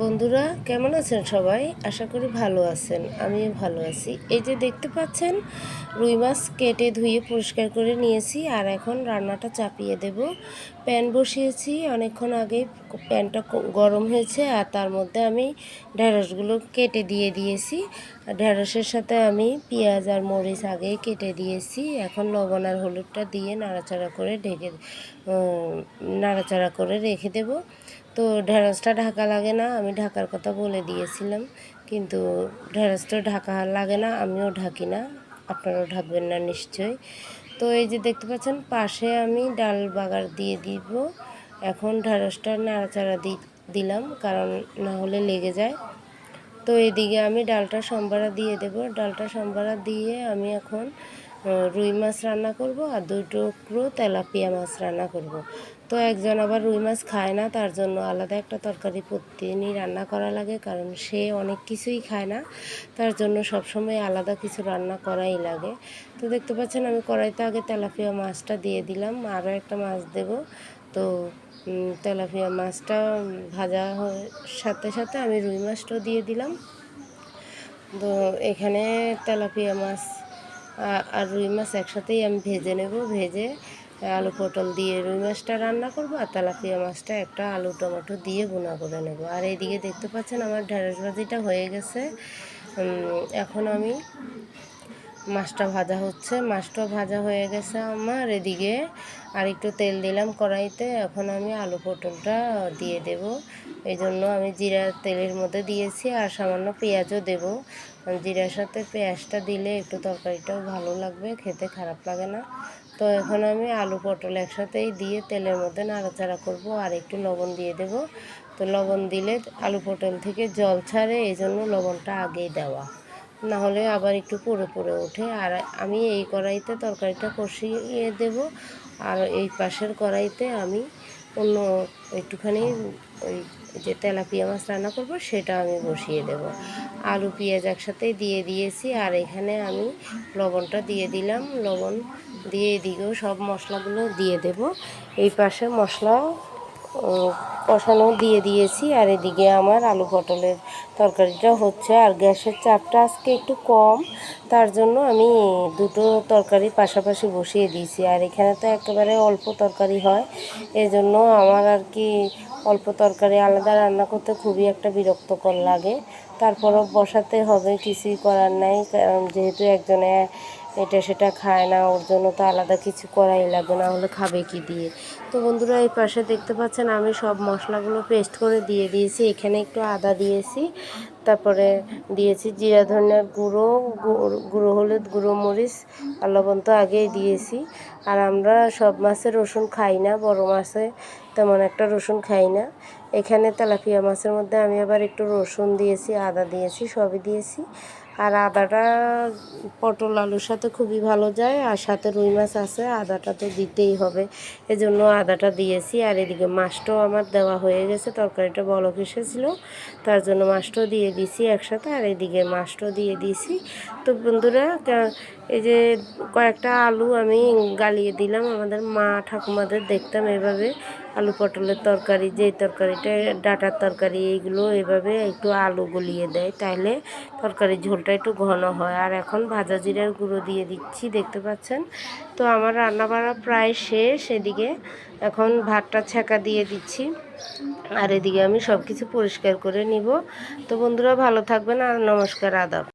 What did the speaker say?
বন্ধুরা, কেমন আছেন সবাই? আশা করি ভালো আছেন, আমিও ভালো আছি। এই যে দেখতে পাচ্ছেন, রুই মাছ কেটে ধুয়ে পরিষ্কার করে নিয়েছি, আর এখন রান্নাটা চাপিয়ে দেব। প্যান বসিয়েছি, অনেকক্ষণ আগে প্যানটা গরম হয়েছে, আর তার মধ্যে আমি ঢেঁড়সগুলো কেটে দিয়ে দিয়েছি। আর ঢেঁড়সের সাথে আমি পেঁয়াজ আর মরিচ আগেই কেটে দিয়েছি। এখন লবণ আর হলুদটা দিয়ে নাড়াচাড়া করে ঢেকে নাড়াচাড়া করে রেখে দেবো। তো ঢেঁড়সটা ঢাকা লাগে না, আমি ঢাকার কথা বলে দিয়েছিলাম। কিন্তু ঢেঁড়সটা ঢাকা লাগে না, আমিও ঢাকি না, আপনারাও ঢাকবেন না নিশ্চয়ই। তো এই যে দেখতে পাচ্ছেন, পাশে আমি ডাল বাগার দিয়ে দিব। এখন ঢেঁড়সটা নাড়াচাড়া দিলাম, কারণ না হলে লেগে যায়। তো এদিকে আমি ডালটা সম্বারা দিয়ে দেব। ডালটা সম্বারা দিয়ে আমি এখন রুই মাছ রান্না করব আর দুই টুকরো তেলাপিয়া মাছ রান্না করব। তো একজন আবার রুই মাছ খায় না, তার জন্য আলাদা একটা তরকারি প্রতিদিনই রান্না করা লাগে, কারণ সে অনেক কিছুই খায় না। তার জন্য সবসময় আলাদা কিছু রান্না করাই লাগে। তো দেখতে পাচ্ছেন, আমি কড়াইতে আগে তেলাপিয়া মাছটা দিয়ে দিলাম, আরও একটা মাছ দেব। তো তেলাপিয়া মাছটা ভাজা সাথে সাথে আমি রুই মাছটাও দিয়ে দিলাম। তো এখানে তেলাপিয়া মাছ আর রুই মাছ একসাথেই আমি ভেজে নেব, ভেজে আলু পটল দিয়ে রুই মাছটা রান্না করব আর তেলাপিয়া মাছটা একটা আলু টমেটো দিয়ে গুঁড়া করে নেব। আর এইদিকে দেখতে পাচ্ছেন আমার ঢেঁড়স ভাজিটা হয়ে গেছে। এখন আমি মাছটা ভাজা হচ্ছে মাছটা ভাজা হয়ে গেছে আমার এদিকে। আর একটু তেল দিলাম কড়াইতে, এখন আমি আলু পটলটা দিয়ে দেব। এই জন্য আমি জিরা তেলের মধ্যে দিয়েছি আর সামান্য পেঁয়াজও দেব। জিরার সাথে পেঁয়াজটা দিলে একটু তরকারিটাও ভালো লাগবে, খেতে খারাপ লাগে না। তো এখন আমি আলু পটল একসাথেই দিয়ে তেলের মধ্যে নাড়াচাড়া করব আর একটু লবণ দিয়ে দেব। তো লবণ দিলে আলু পটল থেকে জল ছাড়ে এই জন্য লবণটা আগেই দেওয়া। না হলে আবার একটু পুরো পুড়ে ওঠে। আর আমি এই কড়াইতে তরকারিটা কষিয়ে দেব। আর এই পাশের কড়াইতে আমি অন্য একটুখানি ওই যে তেলাপিয়া মাছ রান্না করব, সেটা আমি বসিয়ে দেব। আলু, পেঁয়াজ একসাথেই দিয়ে দিয়েছি, আর এখানে আমি লবণটা দিয়ে দিলাম। লবণ দিয়ে এদিকেও সব মশলাগুলো দিয়ে দেব। এই পাশে মশলা কষানো দিয়ে দিয়েছি, আর এদিকে আমার আলু পটলের তরকারিটা হচ্ছে, আর গ্যাসের চাপটা আজকে একটু কম, তার জন্য আমি দুটো তরকারি পাশাপাশি বসিয়ে দিয়েছি, আর এখানে তো একেবারে অল্প তরকারি হয়, এজন্য আমার আর কি অল্প তরকারি আলাদা রান্না করতে খুবই একটা বিরক্তকর লাগে, তারপরও বসাতে হবে, কিছুই করার নাই, কারণ যেহেতু একজনে এটা সেটা খায় না, ওর জন্য তো আলাদা কিছু করাই লাগবে, না হলে খাবে কি দিয়ে? তো বন্ধুরা, এই পাশে দেখতে পাচ্ছেন আমি সব মশলাগুলো পেস্ট করে দিয়ে দিয়েছি, এখানে একটু আদা দিয়েছি। তারপরে দিয়েছি জিরা ধনিয়ার গুঁড়ো গুঁড়ো হলুদ, গুঁড়ো মরিচ আর তো আগেই দিয়েছি। আর আমরা সব মাছে রসুন খাই না, বড় মাছে তেমন একটা রসুন খাই না। এখানে তেলাপিয়া মাছের মধ্যে আমি আবার একটু রসুন দিয়েছি, আদা দিয়েছি, সবই দিয়েছি। আর আদাটা পটল আলুর সাথে খুবই ভালো যায় আর সাথে রুই মাছ আছে, আদাটা তো দিতেই হবে। এজন্য আদাটা দিয়েছি আর এদিকে মাছটাও আমার দেওয়া হয়ে গেছে, তরকারিটা বলক এসেছিল, তার জন্য মাছটাও দিয়ে দিয়েছি একসাথে আর এদিকে মাছটাও দিয়ে দিছি। তো বন্ধুরা এই যে কয়েকটা আলু আমি গালিয়ে দিলাম, আমাদের মা ঠাকুমাদের দেখতাম এভাবে। আলু পটলের তরকারি যে তরকারিটা, ডাটার তরকারি, এইগুলো এভাবে একটু আলু গলিয়ে দেয়। তাহলে তরকারির ঝোলটা একটু ঘন হয়। আর এখন ভাজা জিরার গুঁড়ো দিয়ে দিচ্ছি, দেখতে পাচ্ছেন? তো আমার রান্না বাড়া প্রায় শেষ, এদিকে এখন ভাতটা ছ্যাঁকা দিয়ে দিচ্ছি। আর এদিকে আমি সব কিছু পরিষ্কার করে নিব। তো বন্ধুরা, ভালো থাকবেন আর নমস্কার, আদাব।